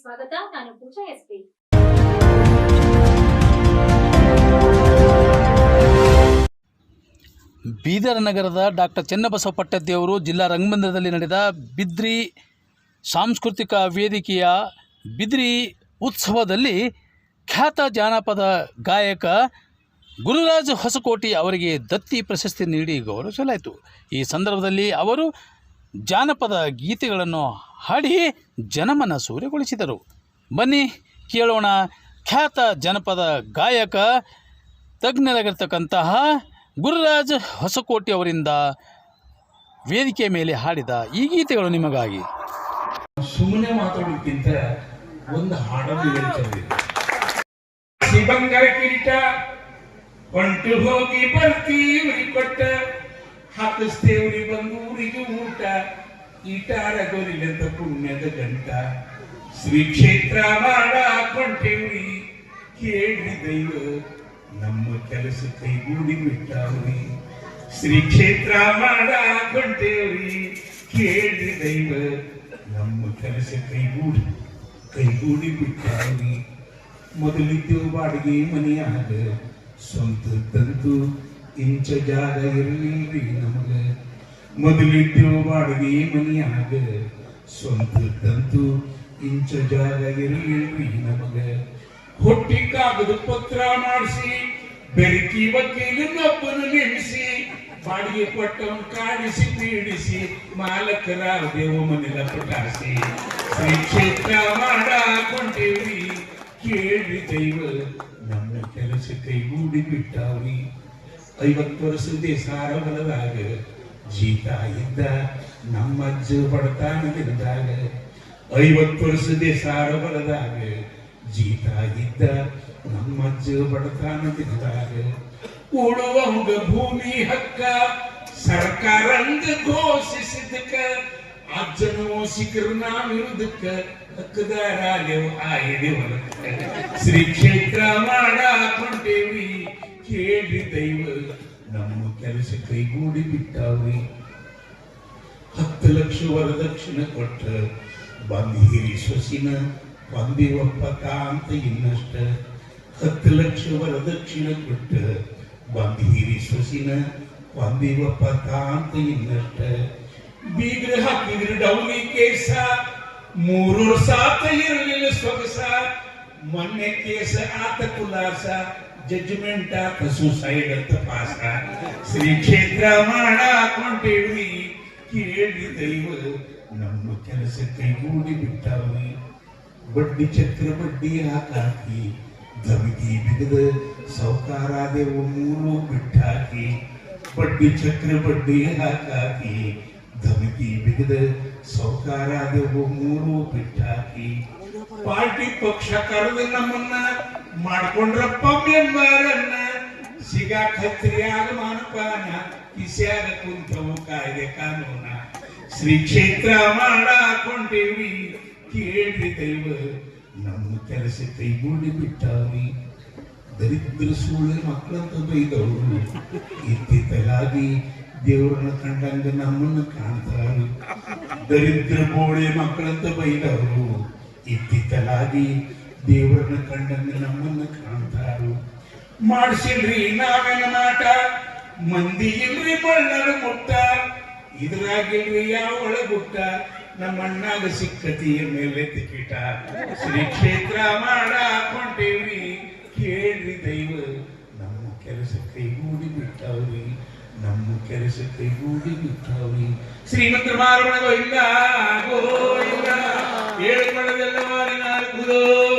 ಸ್ವಾಗತ. ನಾನು ಪೂಜಾ ಎಸ್ಪಿ. ಬೀದರ್ ನಗರದ ಡಾಕ್ಟರ್ ಚೆನ್ನಬಸವ ಪಟ್ಟದೇವರು ಜಿಲ್ಲಾ ರಂಗಮಂದಿರದಲ್ಲಿ ನಡೆದ ಬಿದ್ರಿ ಸಾಂಸ್ಕೃತಿಕ ವೇದಿಕೆಯ ಬಿದ್ರಿ ಉತ್ಸವದಲ್ಲಿ ಖ್ಯಾತ ಜಾನಪದ ಗಾಯಕ ಗುರುರಾಜ್ ಹೊಸಕೋಟಿ ಅವರಿಗೆ ದತ್ತಿ ಪ್ರಶಸ್ತಿ ನೀಡಿ ಗೌರವಿಸಲಾಯಿತು. ಈ ಸಂದರ್ಭದಲ್ಲಿ ಅವರು ಜಾನಪದ ಗೀತೆಗಳನ್ನು ಹಾಡಿ ಜನಮನ ಸೂರ್ಯಗೊಳಿಸಿದರು ಬನ್ನಿ, ಕೇಳೋಣ ಖ್ಯಾತ ಜನಪದ ಗಾಯಕ, ತಜ್ಞರಾಗಿರ್ತಕ್ಕಂತಹ ಗುರುರಾಜ್ ಹೊಸಕೋಟಿ ಅವರಿಂದ ವೇದಿಕೆ ಮೇಲೆ ಹಾಡಿದ ಈ ಗೀತೆಗಳು ನಿಮಗಾಗಿ. ಸುಮ್ಮನೆ ಮಾತಾಡೋದಕ್ಕಿಂತ ಒಂದು ಹಾಡನ್ನು ಹೇಳ್ತಾರೆ ಬಂಗಾರ ಕಿರೀಟ ಹೊಂಟು ಹೋಗಿ ಬರ್ತೀವ್ರಿ ಕೊಟ್ಟ, ಹಾಕಿಸ್ತೇವ್ರಿ ಬಂದೂರಿಗೆ ಊಟ. ಈಟಾರ ಗೊರಿಲ್ಲಂತ ಪುಣ್ಯದ ಗಂಟ ಶ್ರೀ ಕ್ಷೇತ್ರ ಮಾಡಾಕೊಂಡೇವ್ರಿ ಕೇಳಿ ದೈವ ನಮ್ಮ ಕೆಲಸ ಕೈಗೂಡಿ ಬಿಟ್ಟಾವ್ರಿ. ಶ್ರೀ ಕ್ಷೇತ್ರ ಮಾಡಾಕೊಂಡೇವ್ರಿ ಕೇಳಿ ದೈವ ನಮ್ಮ ಕೆಲಸ ಕೈಗೂಡಿ ಕೈಗೂಡಿ ಬಿಟ್ಟಾವ್ರಿ. ಮೊದಲಿದ್ದೆವು ಬಾಡಿಗೆ ಮನೆಯಾಗ ಸ್ವಂತ ತಂತು ಇಂಚ ಜಾಗ ಇರಲಿಲ್ರಿ ನಮಗ. ಮೊದಲಿದ್ದೆವು ಬಾಡಿಗೆ ಮನೆಯಾಗ ಸ್ವಂತ ತಂತು, ಇಂಚ ಜಾಗ ಇರಲಿಲ್ರಿ ನಮಗ. ಹೊಟ್ಟಿ ಕಾಗದ ಪತ್ರ ಮಾಡಿಸಿ, ಬೆರಕಿ ಬಗ್ಗೆ ನೇಮಿಸಿ ಬಾಡಿಗೆ ಕೊಟ್ಟವನ್ ಕಾಡಿಸಿ ಪೀಡಿಸಿ ಮಾಲಕರ ದೇವ ಮನೆಲ ಪಟಾಸಿ ಶ್ರೀ ಕ್ಷೇತ್ರ ಮಾಡಿ ಕೇಳಿ ದೈವ, ನಮ್ಮ ಕೆಲಸ ಕೈಗೂಡಿ ಬಿಟ್ಟಾವ್ರಿ. ಐವತ್ತು ವರ್ಷದ ಸಾರ ಹೊಲದಾಗ ಜೀತ ಇದ್ದ ನಮ್ಮ ಅಜ್ಜ ಬಡತಾನದಿಂದಾಗ, ಐವತ್ತು ವರ್ಷದ ಸಾರ ಬರದಾಗ ಜೀತ ಇದ್ದ ನಮ್ಮ ಅಜ್ಜ ಬಡತಾನದಿಂದಾಗ ಉಳುವಂಗ ಭೂಮಿ ಹಕ್ಕ ಸರ್ಕಾರ ಘೋಷಿಸಿದಕ್ಕ ಅಜ್ಜನು ಸಿಕ್ಕರು ನಾವಿರುದಕ್ಕ ಹಕ್ಕದಾರಾಗೆವು ಆಯದೆ ಹೊಲಕ್ಕ. ಶ್ರೀ ಕ್ಷೇತ್ರ ಮಾಡಾಕೊಂಡೇವಿ, ಕೇಳಿ ದೈವ. ನಮ್ಮ ಕೆಲಸ ಕೈಗೂಡಿ ಬಿಟ್ಟಾವ್ರಿ. ಹತ್ತು ಲಕ್ಷ ವರದಕ್ಷಿಣ ಕೊಟ್ಟ ಬಂದಿರಿ ಸೊಸಿನ ಬಂದಿವಪ್ಪ ಅಂತ ಇನ್ನಷ್ಟ. ಹತ್ತು ಲಕ್ಷ ವರದಕ್ಷಿಣ ಕೊಟ್ಟ ಬಂದಿರಿ ಸೊಸಿನ ಬಂದಿವಪ್ಪ ಅಂತ ಇನ್ನಷ್ಟ. ಬೀಗ್ರ ಹಾಕಿದ್ರು ಡೌಲಿ ಕೇಸ ಮೂರು ಸಾತ ಇರಲಿಲ್ಲ ಸೊಗಸ. ಮೊನ್ನೆ ಕೇಸ ಆತ ಕುಲಾಸ ಜಡ್ಜ್ಮೆಂಟ್ ಆಫ್ ಸುಸೈಡ್ ಅಂತ ಪಾಸ ಶ್ರೀ ಕ್ಷೇತ್ರ ಮಾಡಾಕೊಂಡೇವಿ ಕೇಳಿ ದೈವ ನಮ್ಮ ಕೆಲಸ ಕೈಗೂಡಿ ಬಿಟ್ಟಾವಿ ಬಡ್ಡಿ ಚಕ್ರ ಬಡ್ಡಿ ಹಾಕಾಕಿ ಧಮಕಿ ಬಿಗದ ಸೌಕಾರಾದೆ ಮೂರು ಬಿಟ್ಟಾಕಿ ಬಡ್ಡಿ ಚಕ್ರ ಬಡ್ಡಿ ಹಾಕಾಕಿ ಧಮಕಿ ಬಿಗದ ಸೌಕಾರಾದೆ ಮೂರು ಬಿಟ್ಟಾಕಿ ಪಾರ್ಟಿ ಪಕ್ಷ ಕರೆದು ನಮ್ಮನ್ನ ಮಾಡ್ಕೊಂಡ್ರಪ್ಪ ಮೆಂಬರನ್ನ ಸಿಗಾಕ್ ಹತ್ತಿರಿಯಾಗ ಮಾನಪಾನ ಕಿಸ್ಯಾಗ ಕುಂತವು ಕಾಯ್ದೆ ಕಾನೂನ. ಶ್ರೀ ಕ್ಷೇತ್ರ ಮಾಡಾಕೊಂಡೇವಿ, ಕೇಳ್ರಿ ದೈವ, ನಮ್ಮ ಕೆಲಸ ಕೈಗೂಡಿ ಬಿಟ್ಟಾವಿ ದರಿದ್ರ ಸೂಳೆ ಮಕ್ಕಳಂತ ಬೈದವರು. ಇತ್ತಿತ್ತಲಾಗಿ ದೇವರನ್ನ ಕಂಡಂಗ ನಮ್ಮನ್ನ ಕಾಣ್ತಾರು. ದರಿದ್ರ ಬೋಳೆ ಮಕ್ಕಳಂತ ಬೈದವರು. ಇತ್ತಿತ್ತಲಾಗಿ ದೇವರನ್ನ ಕಂಡಂಗೆ ನಮ್ಮನ್ನ ಕಾಣ್ತಾರು? ಮಾಡ್ಸಿಲ್ರಿ ನಾವೇನ ಮಾಟ? ಮಂದಿ ಇಲ್ರಿ ಬಳ್ಳರ ಮುಟ್ಟ ಇದ್ರಾಗಿಲ್ರಿ ಯಾವ ಒಳಗುಟ್ಟ ನಮ್ಮ ಅಣ್ಣಾಗ ಸಿಕ್ಕತಿಯ ಮೇಲೆ ತಿಕಿಟ ಶ್ರೀ ಕ್ಷೇತ್ರ ಮಾಡಾಕೊಂಡೇವ್ರಿ. ಕೇಳ್ರಿ ದೈವ, ನಮ್ಮ ಕೆಲಸ ಕೈಗೂಡಿ ಬಿಟ್ಟಾವ್ರಿ. ನಮ್ಮ ಕೆಲಸ ಕೈಗೂಡಿ ಬಿಟ್ಟಾವ್ರಿ. ಶ್ರೀಮಂತರ ಮಾರಮಣ ಇಲ್ಲ ಗೋವಿಂದ. ಇಲ್ಲ ಮಣದೆಲ್ಲ ಮಾರಿನ ಗುರು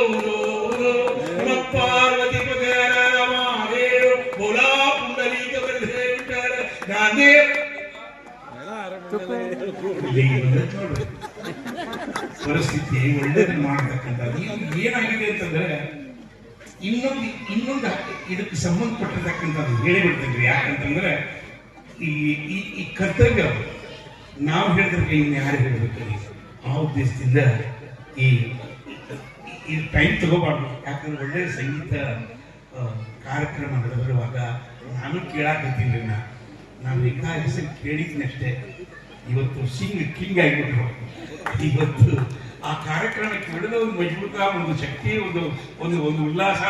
ಪರಿಸ್ಥಿತಿ ಒಳ್ಳೇದು ಇದು ಏನಾಗಿದೆ ಅಂತಂದ್ರೆ, ಇನ್ನೊಂದು ಇನ್ನೊಂದು ಇದಕ್ಕೆ ಸಂಬಂಧಪಟ್ಟಿರ್ತಕ್ಕಂಥದ್ದು ಹೇಳಿಬಿಡ್ತೀನಿ ಯಾಕಂತಂದ್ರೆ, ಈ ಈ ಕರ್ತವ್ಯ, ನಾವು ಹೇಳಿದ್ರೆ ಇನ್ನು ಯಾರು ಹೇಳ್ಬೇಕು? ಆ ಉದ್ದೇಶದಿಂದ ಈ ಈ ಟೈಮ್ ತಗೋಬಾರ್ದು. ಯಾಕಂದ್ರೆ ಒಳ್ಳೆಯ ಸಂಗೀತ ಕಾರ್ಯಕ್ರಮ ನಡೆದಿರುವಾಗ ನಾನು ಕೇಳಾಕತ್ತೀನಿ ನಾ ನಾನು ರೇಖಾ ಹೆಸರು ಕೇಳಿದ್ನಷ್ಟೇ. ಇವತ್ತು ಸಿಂಗ್ ಕಿಂಗ್ ಆಗಿಬಿಟ್ರು. ಇವತ್ತು ಆ ಕಾರ್ಯಕ್ರಮಕ್ಕೆ ಬಿಡದ ಒಂದು ಮಜಬೂತ ಒಂದು ಶಕ್ತಿ ಒಂದು ಒಂದು ಒಂದು ಉಲ್ಲಾಸ.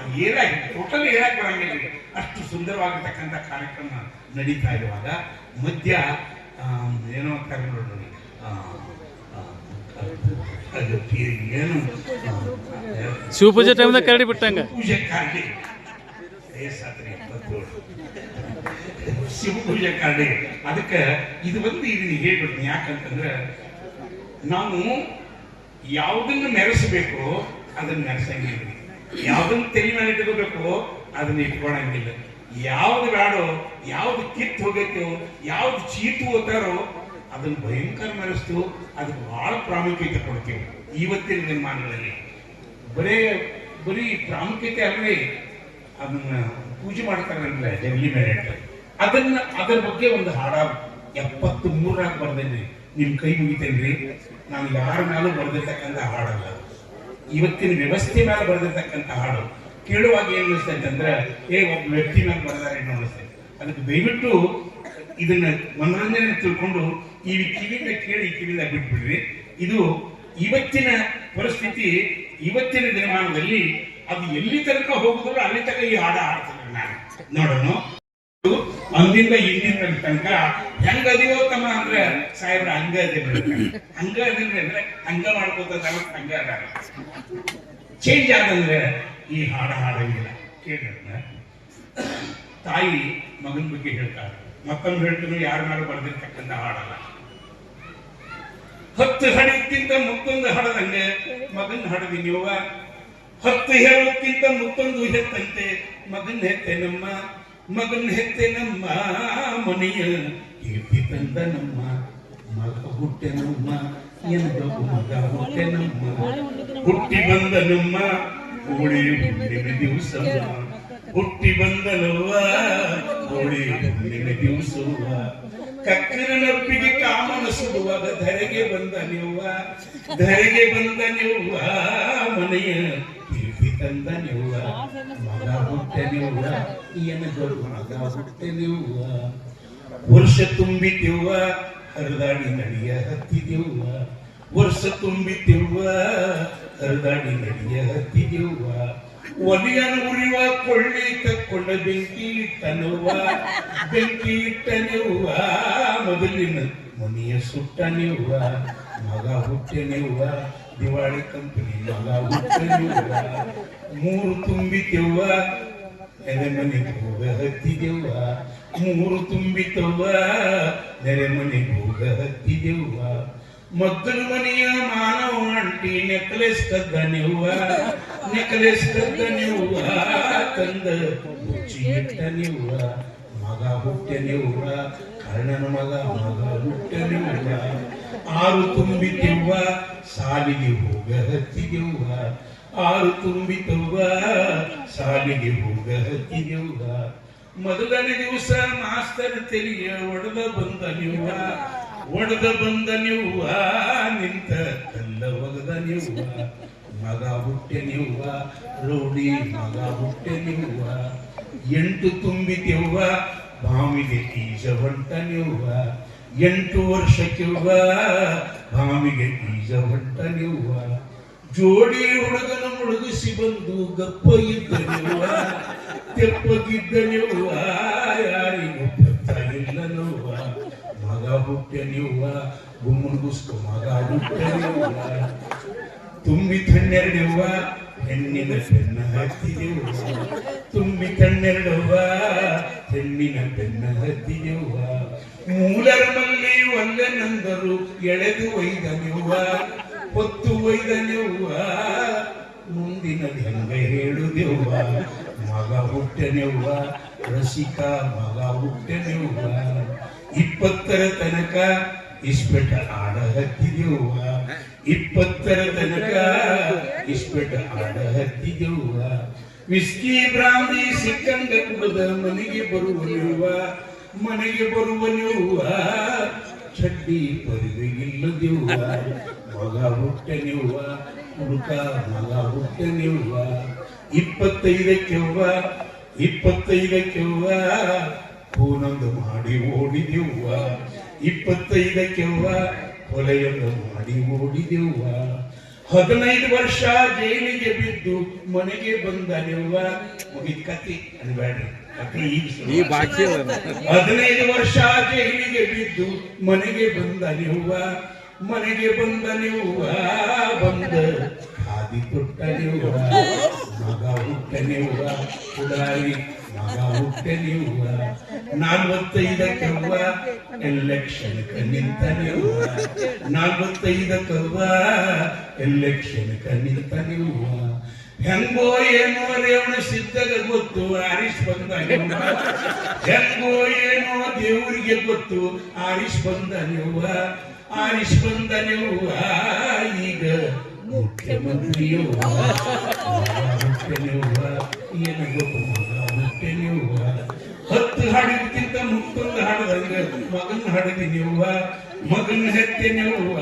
ಅದು ಏನಾಗಿ ಟೋಟಲ್ ಏನಾಗಿ ಬರಂಗಿಲ್ಲ ಅಷ್ಟು ಸುಂದರವಾಗಿರ್ತಕ್ಕಂಥ ಕಾರ್ಯಕ್ರಮ ನಡೀತಾ ಇರುವಾಗ ಮಧ್ಯ ಏನೋ ಅಂತಾರೆ ಅದು ಏನು ಶಿವಪೂಜೆ ಟೈಮ್ದಾಗ ಕರಡಿ ಬಿಟ್ಟಂಗ. ಪೂಜೆ ಕಾರಡಿ. ವಯಸ್ಸಾದ್ರಿ ಎಪ್ಪತ್ತೇಳು ಶಿವಪೂಜೆ ಕಾರಡಿ ಅದಕ್ಕೆ ಇದು ಒಂದು ಇದನ್ನ ಹೇಳ್ಬಿಡ್ತೀನಿ ಯಾಕಂತಂದ್ರೆ ನಾನು ಯಾವುದನ್ನು ಮೆರೆಸಬೇಕು ಅದನ್ನ ನೆರೆಸಂಗಿಲ್ಲ. ಯಾವ್ದನ್ನ ತಲೆ ಮೇಲೆ ಇಟ್ಕೋಬೇಕು ಅದನ್ನ ಇಟ್ಕೊಳಂಗಿಲ್ಲ. ಯಾವ್ದು ಬೇಡೋ ಯಾವ್ದು ಕಿತ್ತು ಹೋಗೈತೋ, ಯಾವ್ದು ಚೀತು ಓದಾರೋ ಅದನ್ನ ಭಯಂಕರ ನೆರೆಸ್ತು ಅದಕ್ಕೆ ಬಹಳ ಪ್ರಾಮುಖ್ಯತೆ ಕೊಡ್ತೀವಿ ಇವತ್ತಿನ ನಿರ್ಮಾಣಗಳಲ್ಲಿ ಬರೇ, ಬರೀ ಪ್ರಾಮುಖ್ಯತೆ ಅಲ್ಲವೇ ಅದನ್ನ ಪೂಜೆ ಮಾಡ್ತಾರಲ್ಲ ಜಗಲಿ ಮೇಲೆ. ಅದನ್ನ, ಅದರ ಬಗ್ಗೆ ಒಂದು ಹಾಡ ಎಪ್ಪತ್ತು ಮೂರಾಗ ಬರ್ದೇನ್ರಿ ನಿಮ್ ಕೈ ಮುಗಿತೇನ್ರಿ? ನಾನು ಯಾರ ಮೇಲೂ ಬರ್ದಿರ್ತಕ್ಕಂಥ ಹಾಡಲ್ಲ. ಇವತ್ತಿನ ವ್ಯವಸ್ಥೆ ಮೇಲೆ ಬರೆದಿರ್ತಕ್ಕಂಥ ಹಾಡು. ಕೇಳುವಾಗ ಏನ್ ಅನಿಸ್ತೈತೆ ಅಂದ್ರೆ, ಏ, ಒಬ್ಬ ವ್ಯಕ್ತಿ ಮೇಲೆ ಬರೆದಾರೆ ಏನು ಅನಿಸ್ತೈತೆ ಅದಕ್ಕೆ ದಯವಿಟ್ಟು ಇದನ್ನ ಮನೋರಂಜನೆ ತಿಳ್ಕೊಂಡು ಈ ಕಿವಿಯಿಂದ ಕೇಳಿ, ಈ ಕಿವಿಯಿಂದ ಬಿಟ್ಬಿಡ್ರಿ. ಇದು ಇವತ್ತಿನ ಪರಿಸ್ಥಿತಿ, ಇವತ್ತಿನ ದಿನಮಾನದಲ್ಲಿ ಅದು ಎಲ್ಲಿ ತನಕ ಹೋಗುದಿಲ್ಲ ಅಲ್ಲಿ ತನಕ ಈ ಹಾಡ ಹಾಡ್ತಾರೆ ನಾನು. ನೋಡೋಣ. ಅಂದಿಂದ ಇಂದಿನ ತನಕ ಹೆಂಗ ತಮ್ಮ ಅಂದ್ರೆ, ಸಾಹೇಬ್ರ, ಹಂಗ ಅದೇ ಹಂಗ ಅದಿಲ್ರಿ ಅಂದ್ರೆ ಹಂಗ ಮಾಡ್ಕೋತ ಹಂಗ ಅದ. ಚೇಂಜ್ ಆದಂದ್ರೆ ಈ ಹಾಡ ಹಾಡಂಗಿಲ್ಲ. ಕೇಳಿದ್ರೆ ತಾಯಿ ಮಗನ ಬಗ್ಗೆ ಹೇಳ್ತಾರೆ ಮತ್ತೊಂದು ಹೇಳ್ತಾರೆ ಯಾರ ಮೇಲೆ ಬರೆದಿರ್ತಕ್ಕಂಥ ಹಾಡಲ್ಲ. ಹತ್ತು ಹಡಕ್ಕಿಂತ ಮತ್ತೊಂದು ಹಾಡದಂಗೆ ಮಗನ್ ಹಡದಿ ನೀವು. ಹತ್ತು ಹೇಳೋಕ್ಕಿಂತ ಮತ್ತೊಂದು ಹೆತ್ತಂತೆ. ಮಗನ್ ಹೆತ್ತೆ ನಮ್ಮ ಮಗನ್ ಹೆತ್ತೆ ನಮ್ಮ ಮನೆಯ ಕೀರ್ತಿ ತಂದ ನಮ್ಮ ಮಗ ಹುಟ್ಟೆ ನಮ್ಮ ಮಗ ಹುಟ್ಟೆ ನಮ್ಮ, ಹುಟ್ಟಿ ಬಂದ ನಮ್ಮ ಹೋಳಿ ಹುಣ್ಣಿಮೆ ದಿವಸ ಹುಟ್ಟಿ ಬಂದನವ್ವ ಹೋಳಿ ಹುಣ್ಣಿಮೆ ದಿವಸವ್ವ ಕಕ್ಕನ ನಪ್ಪಿಗೆ ಕಾಮನ ಸುಡುವಾಗ ಧರೆಗೆ ಬಂದ ನೀವ್ವ, ಧರೆಗೆ ಬಂದ ನೀವ್ವ ಮನೆಯ ಕೀರ್ತಿ ತಂದ ನೀವ್ವ ಮಗ ಹುಟ್ಟೆ ನೀವ್ವ ಏನ ದೊಡ್ಡ ಮಗ ಹುಟ್ಟೆ ನೀವ್ವ ವರ್ಷ ತುಂಬಿತಿವ್ವ ಹರಿದಾಡಿ ನಡಿಯ ಹತ್ತಿದೆವ್ವ ವರ್ಷ ತುಂಬಿತಿವ್ವ ಹರಿದಾಡಿ ನಡಿಯ ಹತ್ತಿದೆವ್ವ ಒಲಿಯನ ಉರಿವ ಕೊಳ್ಳಿ ತಕ್ಕೊಂಡ ಬೆಂಕಿ ಇಟ್ಟನವ್ವ ಬೆಂಕಿ ಇಟ್ಟನೆವ್ವ ಮೊದಲಿನ ಮನೆಯ ಸುಟ್ಟನೆವ್ವ, ಮಗ ಹುಟ್ಟೆನೆವ್ವ ದಿವಾಳಿ ಕಂಪನಿ ಹುಟ್ಟನೆವ್ವ ಮೂರು ತುಂಬಿತೆವ್ವ ನೆರೆ ಮನೆಗೆ ಹೋಗ ಹತ್ತಿದೆವ್ವ ಮೂರು ತುಂಬಿತವ್ವ ನೆರೆ ಮನೆಗೆ ಹೋಗ ಹತ್ತಿದೆವ್ವ ಮದ್ದಲು ಮನೆಯ ಮಾನವ ಅಂಟಿ ನೆಕ್ಲೆಸ್ ಕದ್ದ ನೆವ್ವ. ನೆಕ್ಲೆಸ್ ಕದ್ದ ನೆವ್ವ, ತಂದ ಮುಚ್ಚಿ ಇಟ್ಟ ನೆವ್ವ. ಮಗ ಹುಟ್ಟ ನೆವ್ವ ಕರ್ಣನ ಮಗ ಮಗ ಹುಟ್ಟಲಿಲ್ಲ ಆರು ತುಂಬಿತೆವ್ವ ಸಾಲಿಗೆ ಹೋಗ ಹತ್ತಿದೆವ್ವ ಆರು ತುಂಬಿತವ್ವ ಸಾಲಿಗೆ ಹೋಗ ಹತ್ತಿದೆವ್ವ ಮೊದಲನೇ ದಿವಸ ಮಾಸ್ತರ್ ತೆರಿಗೆ ಒಡೆದ ಬಂದ ನೀವ ಒಡೆದ ಬಂದ ನೀವ ನಿಂತ ಕಲ್ಲ ಒಗದ ನೀವ ಮಗ ಹುಟ್ಟೆ ನೀವ ರೌಡಿ ಮಗ ಹುಟ್ಟೆ ನೀವ ಎಂಟು ತುಂಬಿತೆವ್ವ ಭಾಮಿಗೆ ಈಜ ಹೊಂಟ ನೀವ ಎಂಟು ವರ್ಷಕ್ಕಿವ್ವ ಭಾಮಿಗೆ ಈಜ ಹೊಂಟ ನೀವ ಜೋಡಿ ಹುಡುಗನ ಮುಳುಗಿಸಿ ಬಂದು ಗಪ್ಪ ಇದ್ದನೆವ್ವ ತೆಪ್ಪಗಿದ್ದನೆವ್ವ ಯಾರಿಗೂ ಗೊತ್ತಾಗಿಲ್ಲನವ್ವ ಮಗ ಹುಟ್ಟನಿವ್ವ ಗುಮ್ಮುಗುಸ್ಕು ಮಗ ಹುಟ್ಟನಿವ್ವ ತುಂಬಿ ತನ್ನೆರಡೆವ್ವ ಹೆಣ್ಣಿನ ಬೆನ್ನ ಹಾಕ್ತಿದೆ ತುಂಬಿ ತನ್ನೆರಡವ್ವ ಹೆಣ್ಣಿನ ಬೆನ್ನ ಹತ್ತಿದೆವ್ವ ಮೂಲರ ಮಲ್ಲಿ ಒಲ್ಲೆನಂದರು ಎಳೆದು ಒಯ್ದನೆವ್ವ, ಹೊತ್ತು ಒಯ್ದನೆವ್ವ. ಮುಂದಿನ ಹೆಂಗ ಹೇಳುದೆವ್ವ? ಮಗ ಹುಟ್ಟೆನೆವ್ವ, ರಸಿಕ ಮಗ ಹುಟ್ಟೆನೆವ್ವ. ಇಪ್ಪತ್ತರ ತನಕ ಇಸ್ಪೆಟ ಆಡ ಹತ್ತಿದೆವ್ವ. ಇಪ್ಪತ್ತರ ತನಕ ಇಸ್ಪೆಟ ಆಡ ಹತ್ತಿದೆವ್ವ. ವಿಸ್ಕಿ ಬ್ರಾಂದಿ ಸಿಕ್ಕಂಗ ಕುಡಿದ ಮನೆಗೆ ಬರುವ ನಿರುವ ಮನೆಗೆ ಬರುವ ನಿರುವ ಚಡ್ಡಿ ಪರಿವೆಗಿಲ್ಲದೆವ್ವ ಮಗ ಹುಟ್ಟೆನೆವ್ವ ಹುಡುಕ ಮಗ ಹುಟ್ಟೆನೆವ್ವ ಇಪ್ಪತ್ತೈದಕ್ಕೆವ್ವ ಇಪ್ಪತ್ತೈದಕ್ಕೆವ್ವ ಫೋನೊಂದು ಮಾಡಿ ಓಡಿದೆವ್ವ, ಇಪ್ಪತ್ತೈದಕ್ಕೆವ್ವ ಕೊಲೆಯನ್ನು ಮಾಡಿ ಓಡಿದೆವ್ವ ಹದಿನೈದು ವರ್ಷ ಜೈಲಿಗೆ ಬಿದ್ದು ಮನೆಗೆ ಬಂದನೆವ್ವ ಮುಗಿದ ಕತಿ ಅನ್ಬೇಡ್ರಿ ಹದಿನೈದು ವರ್ಷ ಜೈಲಿಗೆ ಬಿದ್ದು ಮನೆಗೆ ಬಂದ ನೀವ್ವ ಮನೆಗೆ ಬಂದ ನೀವ್ವ ಬಂದ ಖಾದಿ ತೊಟ್ಟ ನೀವ್ವ. ಹುಟ್ಟ ನೀವ್ವ ಪುಡಾರಿ ಮಗ ಹುಟ್ಟ ನೀವ್ವ ನಾಲ್ವತ್ತೈದಕ್ಕವ್ವ ಎಲೆಕ್ಷನ್ಕ ನಿಂತ ನೀವ್ವ ನಾಲ್ವತ್ತೈದಕ್ಕವ್ವ ಎಲೆಕ್ಷನ್ಕ ನಿಂತ ನೀವ್ವ ಹೆಂಗೋ ಏನೋ ರೇವಣ ಸಿದ್ಧಗ ಗೊತ್ತು ಆರಿಸ್ ಬಂದ. ಹೆಂಗೋ ಏನೋ ದೇವರಿಗೆ ಗೊತ್ತು ಆರಿಸ್ ಬಂದ ನೀವ್ವ ಆರಿಸ್ ಬಂದ ಮುಖ್ಯ ಈಗ ಮುಖ್ಯಮಂತ್ರಿಯವ್ವ. ಮುಖ್ಯನವ್ವ ಏನು ಗೊತ್ತು ಮಗ ಮುಖ್ಯನವ್ವ ಹತ್ತು ಹಾಡಿದ್ಕಿಂತ ಮುತ್ತೊಂದು ಹಾಡದಂಗ ಮಗನ್ ಹಾಡಿದಿ ನೀವ್ವ, ಮಗನ್ ಹೆತ್ತೆ ನೀವ್ವ,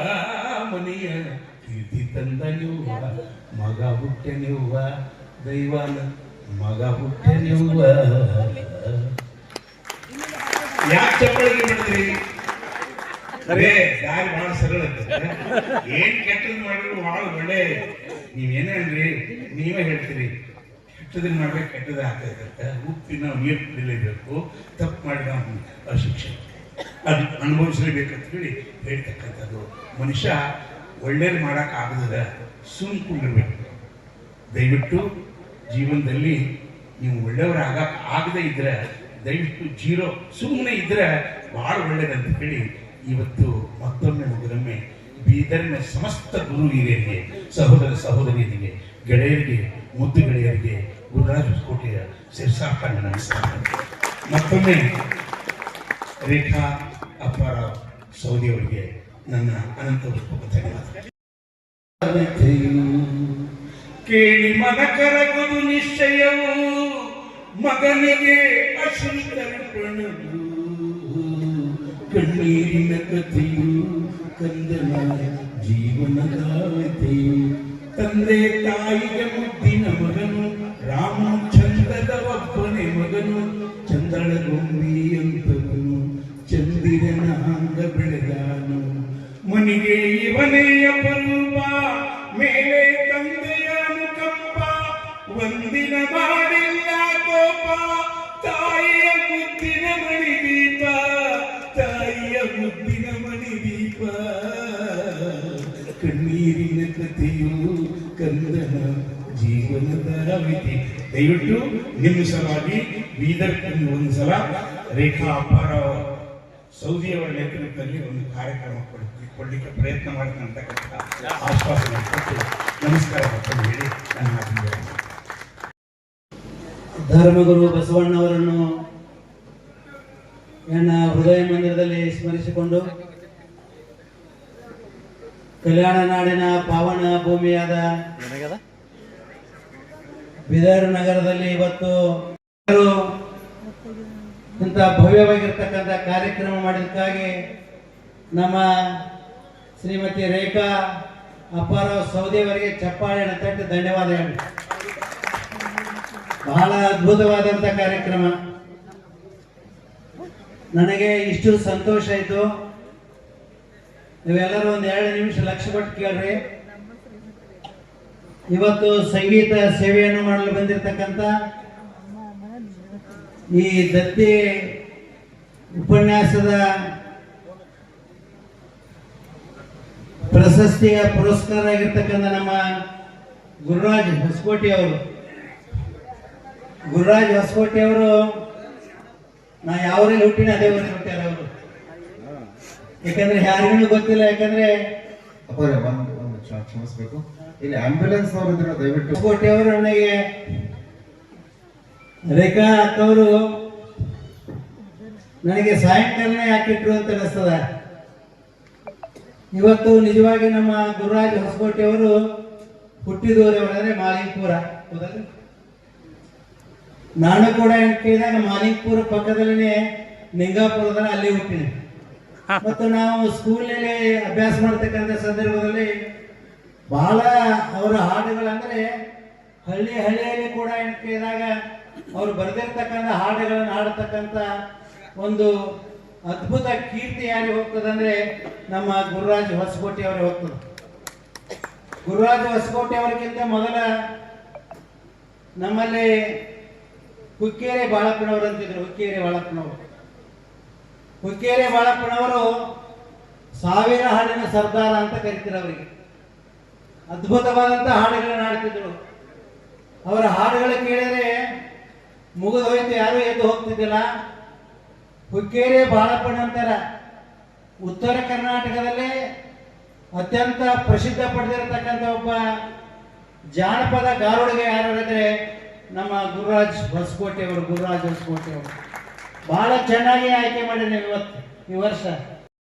ಮನೆಯ ಕೀರ್ತಿ ತಂದ ನೀವ್ವ, ಮಗ ಹುಟ್ಟೆ ನೀವ್ವ, ದೈವಾನ ಮಗ ಹುಟ್ಟೆ ನೀವ್ವ. ಯಾಕೆ ಚಪ್ಪಳಿಗೆ ಮಾಡಿದ್ರಿ? ಅರೇ ದಾರಿ ಬಹಳ ಸರಳ. ಏನ್ ಕೆಟ್ಟದ್ ಮಾಡಿದ್ರು ಬಹಳ ಒಳ್ಳೆ. ನೀವೇನೇ ಅನ್ರಿ ನೀವೇ ಹೇಳ್ತೀರಿ. ಕೆಟ್ಟದನ್ನ ಮಾಡ್ಬೇಕು ಕೆಟ್ಟದ ಆಗ್ತೈತೆ ಉಪ್ಪಿನ ನೀರು ಕುಡಿಲೇಬೇಕು ತಪ್ಪು ಮಾಡಿದ ಶಿಕ್ಷೆ. ಅದು ಅನುಭವಿಸಲೇಬೇಕಂತ ಹೇಳಿ ಹೇಳ್ತಕ್ಕಂಥದ್ದು. ಮನುಷ್ಯ ಒಳ್ಳೇದು ಮಾಡಕ್ ಆಗದ ಸುಮ್ ಕುಂಡಿರ್ಬೇಕು ದಯವಿಟ್ಟು ಜೀವನದಲ್ಲಿ ನೀವು ಒಳ್ಳೆಯವರು ಆಗ ಆಗದೇ ಇದ್ರೆ, ದಯವಿಟ್ಟು ಜೀರೋ ಸುಮ್ಮನೆ ಇದ್ದರೆ ಬಹಳ ಒಳ್ಳೇದಂತ ಹೇಳಿ ಇವತ್ತು ಮತ್ತೊಮ್ಮೆ ಮುಗಿದೊಮ್ಮೆ ಬೀದರ್ನ ಸಮಸ್ತ ಗುರು ಹಿರಿಯರಿಗೆ, ಸಹೋದರ ಸಹೋದರಿಯರಿಗೆ, ಗೆಳೆಯರಿಗೆ, ಮುದ್ದು ಗೆಳೆಯರಿಗೆ, ಗುರುರಾಜ ಕೋಟೆಯ ಶಿರ್ಸಾಷ್ಟಾಂಗ ನಮಸ್ಕಾರ. ಮತ್ತೊಮ್ಮೆ ರೇಖಾ ಅಪ್ಪಾರಾವ್ ಸೌದಿಯವರಿಗೆ ನನ್ನ ಅನಂತ ಕೇಳಿ ಮನ ಕರಗುದು ನಿಶ್ಚಯವು, ಮಗನಿಗೆ ಅಶ್ರು ತರ್ಪಣವು ಕಣ್ಣೀರಿನ ಕಥೆಯು ಕಂದನ ಜೀವನದಾವತೆಯು ತಂದೆ ತಾಯಿಗೆ ಮುದ್ದಿನ ಮಗನು ರಾಮಚಂದ್ರದ ಒಬ್ಬನೇ ಮಗನು ಚಂದಳ ಗೊಂಬಿಯಂತವನು ಚಂದಿರನ ಅಂಗ ಬೆಳೆದಾನು. ಮನಿಗೆ ಇವನೇ ದಯವಿಟ್ಟು ನಿಮ್ಮ ಸಲುವಾಗಿ ಬೀದರ್ ಒಂದು ಸಲ ರೇಖಾ ಸೌದಿ ಸೌದಿಯವರ ನೇತೃತ್ವದಲ್ಲಿ ಒಂದು ಕಾರ್ಯಕ್ರಮ ಕೊಡ್- ಕೊಡ್ಲಿಕ್ಕೆ ಪ್ರಯತ್ನ ಮಾಡ್ತಕ್ಕಂಥ ಅಂತಕ್ಕಂಥ ಆಶ್ವಾಸನೆ ಕೊಟ್ಟು ನಮಸ್ಕಾರ ಮತ್ತೊಮ್ಮೆ ಹೇಳಿ. ಧರ್ಮಗುರು ಬಸವಣ್ಣವರನ್ನು ನನ್ನ ಹೃದಯ ಮಂದಿರದಲ್ಲಿ ಸ್ಮರಿಸಿಕೊಂಡು ಕಲ್ಯಾಣ ನಾಡಿನ ಪಾವನ ಭೂಮಿಯಾದ ಬೀದರ್ ನಗರದಲ್ಲಿ ಇವತ್ತು ಇಂಥ ಭವ್ಯವಾಗಿರ್ತಕ್ಕಂಥ ಕಾರ್ಯಕ್ರಮ ಮಾಡಿದ್ದಕ್ಕಾಗಿ ನಮ್ಮ ಶ್ರೀಮತಿ ರೇಖಾ ಅಪ್ಪಾರಾವ್ ಸೌದಿಯವರಿಗೆ ಚಪ್ಪಾಳೆಯನ್ನು ಧನ್ಯವಾದ ಹೇಳಿ ಬಹಳ ಅದ್ಭುತವಾದಂಥ ಕಾರ್ಯಕ್ರಮ. ನನಗೆ ಇಷ್ಟು ಸಂತೋಷ ಆಯಿತು. ನೀವೆಲ್ಲರೂ ಒಂದು ಎರಡು ನಿಮಿಷ ಲಕ್ಷ ಕೊಟ್ಟು ಕೇಳ್ರಿ. ಇವತ್ತು ಸಂಗೀತ ಸೇವೆಯನ್ನು ಮಾಡಲು ಬಂದಿರತಕ್ಕಂತ ಈ ದತ್ತಿ ಉಪನ್ಯಾಸದ ಪ್ರಶಸ್ತಿಯ ಪುರಸ್ಕಾರ ಆಗಿರ್ತಕ್ಕಂಥ ನಮ್ಮ ಗುರುರಾಜ್ ಹೊಸಕೋಟಿ ಅವರು. ಗುರುರಾಜ್ ಹೊಸಕೋಟೆ ಅವರು, ನಾ ಯಾವರಲ್ಲಿ ಹುಟ್ಟಿನ ಅದೇ ಊರಲ್ಲಿ ಹುಟ್ಟ್ಯಾರ ಅವರು. ಯಾಕಂದ್ರೆ ಯಾರಿಗೂ ಗೊತ್ತಿಲ್ಲ, ಯಾಕಂದ್ರೆ ಒಂದು ಕ್ಷಮಿಸ್ಬೇಕು ಇಲ್ಲಿ ಆಂಬ್ಯುಲೆನ್ಸ್ ಅವರು ಇದ್ರೆ ದಯವಿಟ್ಟು. ಕೋಟೆ ಅವರು ನನಗೆ ರೇಖಾ ಅಕ್ಕವರು ನನಗೆ ಸಾಯಂಕಾಲನೇ ಹಾಕಿಟ್ರು ಅಂತ ಅನಿಸ್ತದ ಇವತ್ತು ನಿಜವಾಗಿ ನಮ್ಮ ಗುರುರಾಜ್ ಹೊಸಕೋಟೆ ಅವರು ಹುಟ್ಟಿದವರು ಅಂದ್ರೆ ಮಾಲಿಂಗಪುರ. ಹೌದಲ್ಲ ನಾನು ಕೂಡ ಕೇಳಿದಾಗ ಮಾಲಿಂಗಪುರ ಪಕ್ಕದಲ್ಲೇ ನಿಂಗಾಪುರದ ಅಲ್ಲಿ ಹುಟ್ಟಿನಿ. ಮತ್ತು ನಾವು ಸ್ಕೂಲ್ನಲ್ಲಿ ಅಭ್ಯಾಸ ಮಾಡ್ತಕ್ಕಂಥ ಸಂದರ್ಭದಲ್ಲಿ ಬಹಳ ಅವರ ಹಾಡುಗಳಂದ್ರೆ ಹಳ್ಳಿ ಹಳ್ಳಿಯಲ್ಲಿ ಕೂಡ ಕೇಳಿದಾಗ ಅವರು ಬರೆದಿರ್ತಕ್ಕಂಥ ಹಾಡುಗಳನ್ನು ಹಾಡತಕ್ಕಂಥ ಒಂದು ಅದ್ಭುತ ಕೀರ್ತಿ ಯಾರಿಗೆ ಹೋಗ್ತದಂದ್ರೆ ನಮ್ಮ ಗುರುರಾಜ್ ಹೊಸಕೋಟೆ ಅವರಿಗೆ ಹೋಗ್ತದೆ. ಗುರುರಾಜ್ ಹೊಸಕೋಟೆ ಅವರಿಗಿಂತ ಮೊದಲ ನಮ್ಮಲ್ಲಿ ಹುಕ್ಕೇರಿ ಬಾಳಪ್ಪನವರು ಅಂತಿದ್ರು, ಹುಕ್ಕೇರಿ ಬಾಳಪ್ಪನವರು. ಹುಕ್ಕೇರಿ ಬಾಳಪ್ಪನವರು ಸಾವಿರ ಹಾಡಿನ ಸರ್ದಾರ ಅಂತ ಕರಿತಾರೆ ಅವರಿಗೆ. ಅದ್ಭುತವಾದಂಥ ಹಾಡುಗಳನ್ನು ಹಾಡ್ತಿದ್ರು. ಅವರ ಹಾಡುಗಳು ಕೇಳಿದ್ರೆ ಮುಗಿದು ಹೋಯ್ತು, ಯಾರು ಎದ್ದು ಹೋಗ್ತಿದ್ದಿಲ್ಲ. ಹುಕ್ಕೇರಿ ಬಾಳಪ್ಪ ಅಂತಾರ. ಉತ್ತರ ಕರ್ನಾಟಕದಲ್ಲಿ ಅತ್ಯಂತ ಪ್ರಸಿದ್ಧ ಪಡೆದಿರತಕ್ಕಂಥ ಒಬ್ಬ ಜಾನಪದ ಗಾರುಡಿಗೆ ಯಾರು ಹೇಳಿದ್ರೆ ನಮ್ಮ ಗುರುರಾಜ್ ಹೊಸಕೋಟೆ ಅವರು ಗುರುರಾಜ್ ಹೊಸಕೋಟೆ ಅವರು ಬಹಳ ಚೆನ್ನಾಗಿ ಆಯ್ಕೆ ಮಾಡಿದ್ದೇನೆ ಇವತ್ತು ಈ ವರ್ಷ.